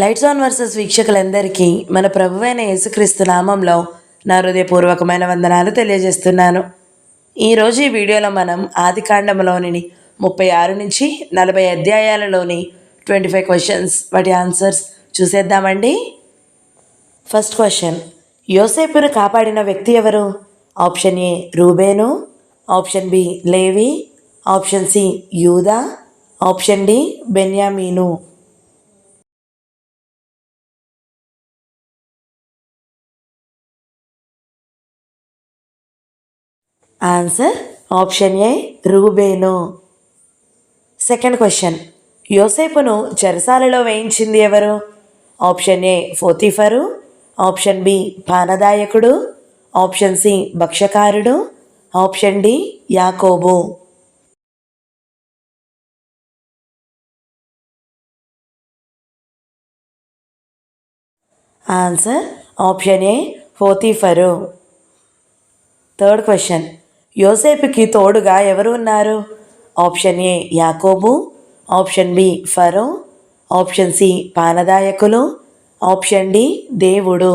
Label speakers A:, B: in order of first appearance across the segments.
A: Lights on versus వీక్షకులందరికీ మన ప్రభువైన యేసుక్రీస్తు నామంలో నా హృదయపూర్వకమైన వందనాలు తెలియజేస్తున్నాను. ఈరోజు ఈ వీడియోలో మనం ఆదికాండంలోని ముప్పై ఆరు నుంచి నలభై అధ్యాయాలలోని ట్వంటీ ఫైవ్ క్వశ్చన్స్ వాటి ఆన్సర్స్ చూసేద్దామండి. ఫస్ట్ క్వశ్చన్ యోసేపును కాపాడిన వ్యక్తి ఎవరు? ఆప్షన్ ఏ రూబేను. ఆప్షన్ బి లేవి. ఆప్షన్ సి యూదా. ఆప్షన్ డి బెన్యామీను. ఆన్సర్ ఆప్షన్ ఏ రూబేను సెకండ్ క్వశ్చన్ యోసేపును చెరసాలలో వేయించింది ఎవరు? ఆప్షన్ ఏ ఫోతిఫరు ఆప్షన్ బి పానదాయకుడు. ఆప్షన్ సి భక్షకారుడు. ఆప్షన్ డి యాకోబు. ఆన్సర్ ఆప్షన్ ఏ ఫోతిఫరు థర్డ్ క్వశ్చన్ యోసేపుకి తోడుగా ఎవరు ఉన్నారు? ఆప్షన్ ఏ యాకోబు ఆప్షన్ బి ఫరో ఆప్షన్ సి పానదాయకులు ఆప్షన్ డి దేవుడు.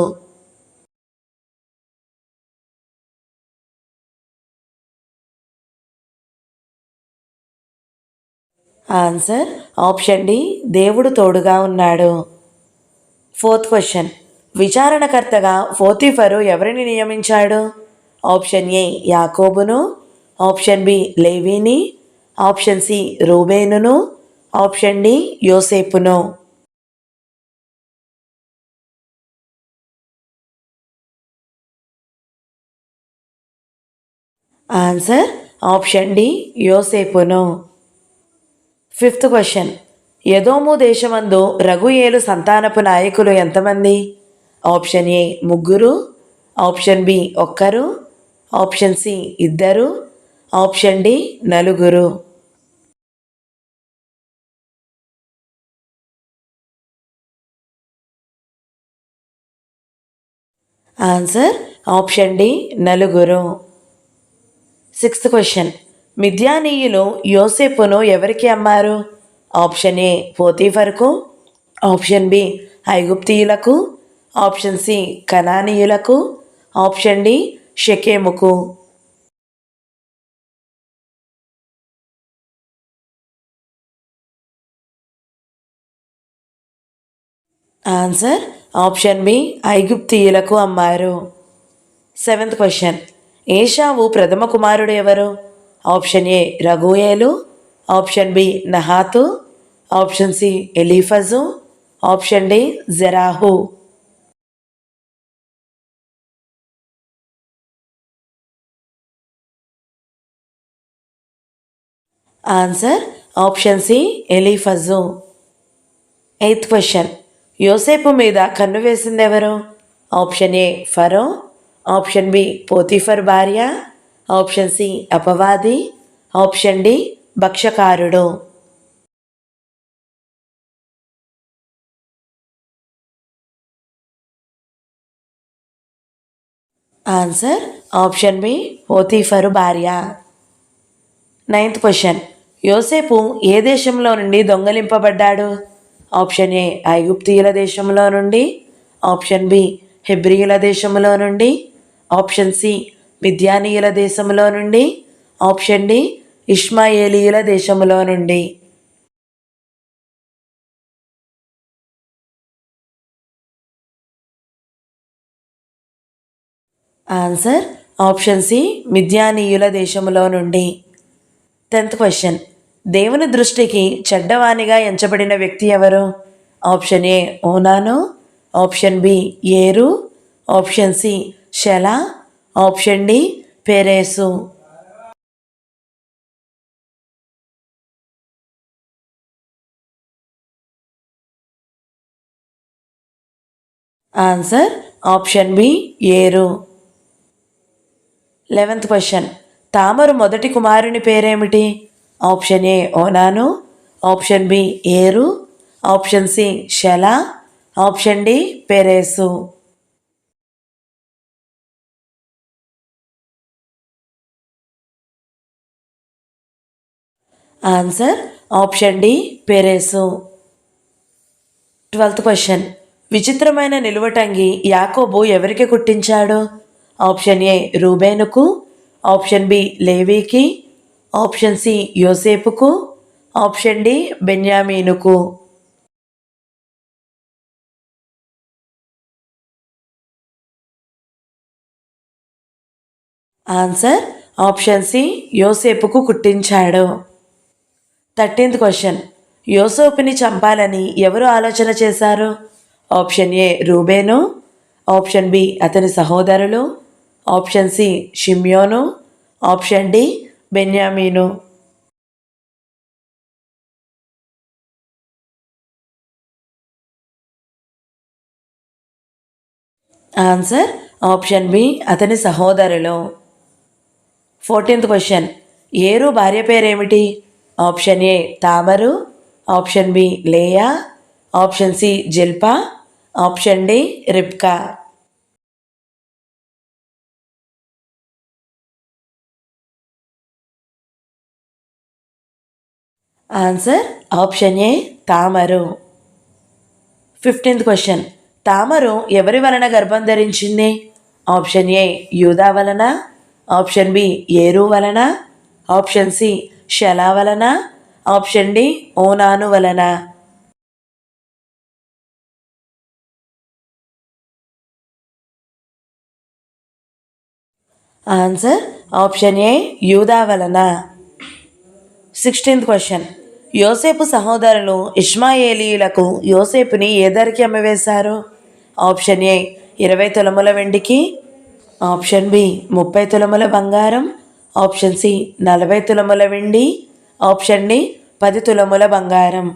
A: ఆన్సర్ ఆప్షన్ డి దేవుడు తోడుగా ఉన్నాడు. Fourth question. విచారణకర్తగా ఫోతిఫరు ఎవరిని నియమించాడు? ఆప్షన్ ఏ యాకోబును ఆప్షన్ బి లేవీని ఆప్షన్ సి రూబేనును ఆప్షన్ డి యోసేపును. ఆన్సర్ ఆప్షన్ డి యోసేపును. Fifth question. యదోము దేశమందు రఘుయేలు సంతానపు నాయకులు ఎంతమంది? ఆప్షన్ ఏ ముగ్గురు ఆప్షన్ బి ఒక్కరు ఆప్షన్ సి ఇద్దరు ఆప్షన్ డి నలుగురు. ఆన్సర్ ఆప్షన్ డి నలుగురు. Sixth question. మిథ్యానీయులు యోసేపును ఎవరికి అమ్మారు? ఆప్షన్ ఏ పోతీఫర్కు ఆప్షన్ బి ఐగుప్తీయులకు ఆప్షన్ సి కనానీయులకు ఆప్షన్ డి షకేముకు ఆన్సర్ ఆప్షన్ బి ఐగుప్తీయులకు అమ్మారు. Seventh question. ఏషావు ప్రథమ కుమారుడు ఎవరు? ఆప్షన్ ఏ రఘుయేలు ఆప్షన్ బి నహాతు ఆప్షన్ సి ఎలీఫజు ఆప్షన్ డి జెరాహు. ఆన్సర్ ఆప్షన్ సి ఎలీఫజు ఎయిత్ క్వశ్చన్ యోసేపు మీద కన్ను వేసింది ఎవరు ఆప్షన్ ఏ ఫరో. ఆప్షన్ బి పోతిఫర్ భార్య. ఆప్షన్ సి అపవాది. ఆప్షన్ డి భక్షకారుడు. ఆన్సర్ ఆప్షన్ బి పోతీఫరు భార్య. నైన్త్ క్వశ్చన్ యోసేపు ఏ దేశంలో నుండి దొంగలింపబడ్డాడు? ఆప్షన్ ఏ ఐగుప్తీయుల దేశంలో నుండి ఆప్షన్ బి హెబ్రియుల దేశంలో నుండి ఆప్షన్ సి మిద్యానీయుల దేశంలో నుండి ఆప్షన్ డి ఇష్మాయేలీయుల దేశంలో నుండి. ఆన్సర్ ఆప్షన్ సి మిద్యానీయుల దేశంలో నుండి. Tenth question. దేవుని దృష్టికి చెడ్డవానిగా ఎంచబడిన వ్యక్తి ఎవరు? Option A Onan option B ఏరు option C షెలా option D పెరేసు. Answer option B ఏరు. Eleventh question. తామరు మొదటి కుమారుని పేరేమిటి? Option A Onan option B ఏరు option C షెలా option D పెరేసు. Answer option D పెరేసు. Twelfth question. విచిత్రమైన నిలువటంగి యాకోబు ఎవరికి కుట్టించాడు? ఆప్షన్ ఏ రూబేనుకు ఆప్షన్ బి లేవీకి ఆప్షన్ సి యోసేపుకు ఆప్షన్ డి బెన్యామీనుకు. ఆన్సర్ ఆప్షన్ సి యోసేపుకు కుట్టించాడు. Thirteenth question. యోసేపుని చంపాలని ఎవరు ఆలోచన చేశారు? ఆప్షన్ ఏ రూబేను ఆప్షన్ బి అతని సహోదరులు ఆప్షన్ సి షిమ్యోను ఆప్షన్ డి బెన్యామీను ఆన్సర్ ఆప్షన్ బి అతని సహోదరులు. ఫోర్టీన్త్ క్వశ్చన్ ఏరు భార్య పేరేమిటి? ఆప్షన్ ఏ తామరు. ఆప్షన్ బి లేయా. ఆప్షన్ సి జిల్పా. ఆప్షన్ డి రిప్కా ఆన్సర్ ఆప్షన్ ఏ తామరు ఫిఫ్టీన్త్ క్వశ్చన్ తామరు ఎవరి వలన గర్భం ధరించింది? ఆప్షన్ ఏ యూదా వలన. ఆప్షన్ బి ఏరు వలన. ఆప్షన్ సి షలా వలన. ఆప్షన్ డి ఓనాను వలన. ఆన్సర్ ఆప్షన్ ఏ యూదా వలన. సిక్స్టీన్త్ క్వశ్చన్ యోసేపు సహోదరులు ఇష్మాయేలీలకు యోసేపుని ఏ ధరకి అమ్మవేశారు? ఆప్షన్ ఏ ఇరవై తులముల వెండికి. ఆప్షన్ బి ముప్పై తులముల బంగారం. ఆప్షన్ సి నలభై తులముల వెండి. ఆప్షన్ డి పది తులముల బంగారం.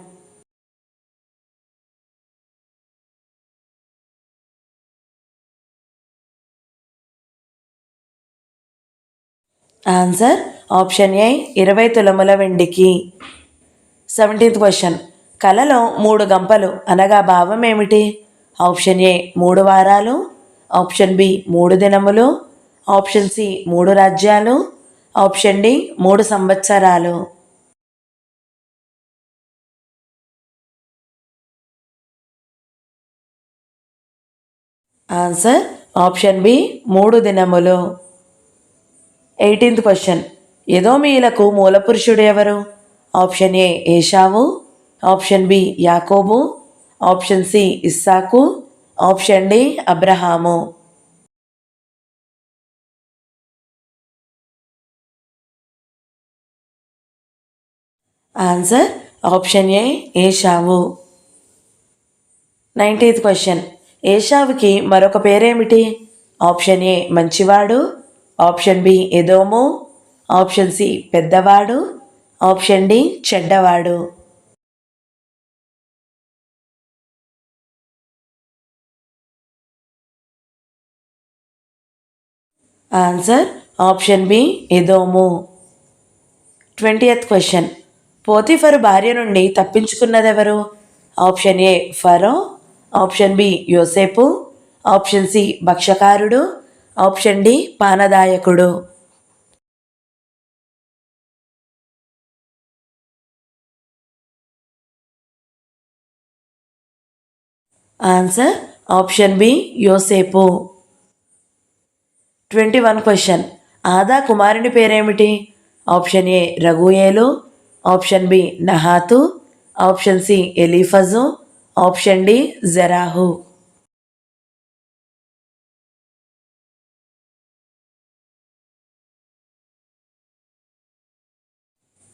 A: ఆన్సర్ ఆప్షన్ ఏ ఇరవై తులముల వెండికి. సెవెంటీన్త్ క్వశ్చన్ కలలో మూడు గంపలు అనగా భావం ఏమిటి ఆప్షన్ ఏ మూడు వారాలు. ఆప్షన్ బి మూడు దినములు. ఆప్షన్ సి మూడు రాజ్యాలు. ఆప్షన్ డి మూడు సంవత్సరాలు. ఆన్సర్ ఆప్షన్ బి మూడు దినములు. ఎయిటీన్త్ క్వశ్చన్ ఎదోమీయులకు మూలపురుషుడు ఎవరు? ఆప్షన్ ఏ ఏషావు ఆప్షన్ బి యాకోబు ఆప్షన్ సి ఇస్సాకు ఆప్షన్ డి అబ్రహాము. Answer option A Esau. Nineteenth question. ఏషావుకి మరొక పేరేమిటి? ఆప్షన్ ఏ మంచివాడు ఆప్షన్ బి ఎదోము ఆప్షన్ సి పెద్దవాడు ఆప్షన్ డి చెడ్డవాడు. ఆన్సర్ ఆప్షన్ బి ఎదోము. Twentieth question. పోతిఫరు భార్య నుండి తప్పించుకున్నదెవరు? ఆప్షన్ ఏ ఫరో ఆప్షన్ బి యోసేపు ఆప్షన్ సి భక్షకారుడు ఆప్షన్ డి పానదాయకుడు. ఆన్సర్ ఆప్షన్ బి యోసేపు ట్వంటీ వన్ క్వశ్చన్ ఆదా కుమారుని పేరేమిటి ఆప్షన్ ఏ రఘుయేలు ఆప్షన్ బి నహాతు ఆప్షన్ సి ఎలీఫజు ఆప్షన్ డి జరాహు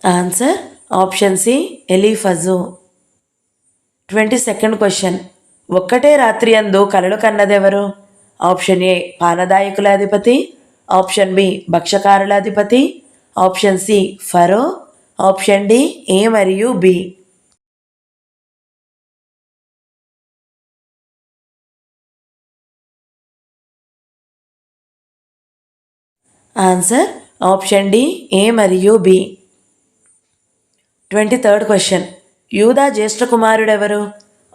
A: ఆన్సర్ ఆప్షన్ సి ఎలీఫజు ట్వంటీ సెకండ్ క్వశ్చన్ ఒక్కటే రాత్రి అందు కలలు కన్నదెవరు? ఆప్షన్ ఏ పానదాయకుల అధిపతి ఆప్షన్ బి భక్షకారుల అధిపతి option C Pharaoh option D A మరియు B. Answer option D A మరియు బి. Twenty third question. యూదా జ్యేష్ఠ కుమారుడెవరు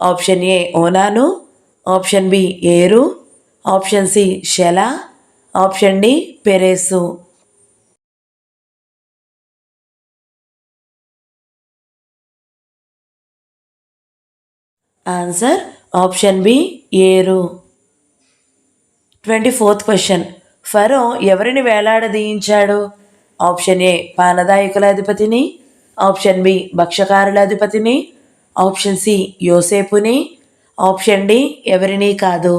A: option A Onan option B ఏరు option C షెలా option D పెరేసు. Answer option B ఏరు. Twenty fourth question. ఫరో ఎవరిని వేలాడదీయించాడు? ఆప్షన్ ఏ పానదాయకుల అధిపతిని ఆప్షన్ బి భక్షకారుల అధిపతిని ఆప్షన్ సి యోసేపుని ఆప్షన్ డి ఎవరిని కాదు.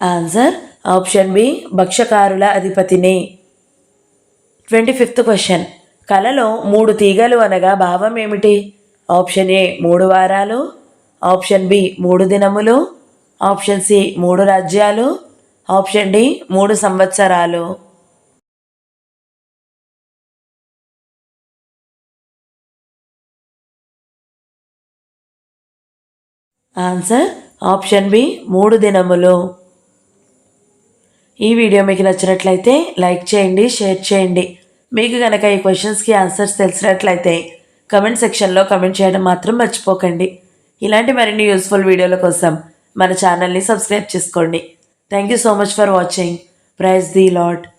A: ఆన్సర్ ఆప్షన్ బి భక్షకారుల అధిపతిని. Twenty fifth question. కలలో మూడు తీగలు అనగా భావం ఏమిటి? ఆప్షన్ ఏ మూడు వారాలు ఆప్షన్ బి మూడు దినములు ఆప్షన్ సి మూడు రాజ్యాలు ఆప్షన్ డి మూడు సంవత్సరాలు. ఆన్సర్ ఆప్షన్ బి మూడు దినములు. ఈ వీడియో మీకు నచ్చినట్లయితే లైక్ చేయండి షేర్ చేయండి. మీకు కనుక ఈ క్వశ్చన్స్కి ఆన్సర్స్ తెలిసినట్లయితే కమెంట్ సెక్షన్లో కమెంట్ చేయడం మాత్రం మర్చిపోకండి. ఇలాంటి మరిన్ని యూస్ఫుల్ వీడియోల కోసం మన ఛానల్ని సబ్స్క్రైబ్ చేసుకోండి. Thank you so much for watching. Praise the Lord.